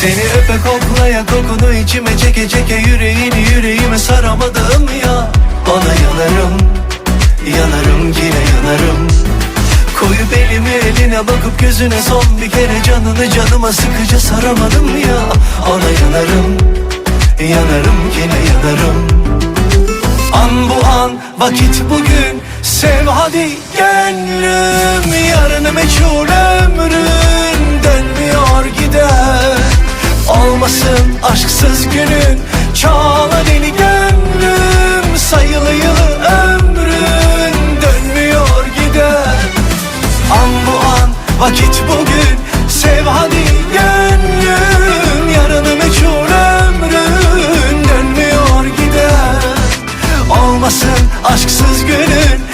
Seni öpe koklaya kokunu içime çeke çeke yüreğini yüreğime saramadım ya. Ona yanarım, yanarım yine yanarım. Koyup elimi eline bakıp gözüne son bir kere canını canıma sıkıca saramadım ya. Ona yanarım, yanarım yine yanarım. An bu an vakit bugün. Sev hadi gönlüm Yarını meçhul olmasın aşksız günün. Çağla deli gönlüm sayılı yılı ömrün. Dönmüyor gider. An bu an vakit bugün. Sev hadi gönlüm yarını meçhul ömrün. Dönmüyor gider. Olmasın aşksız günün.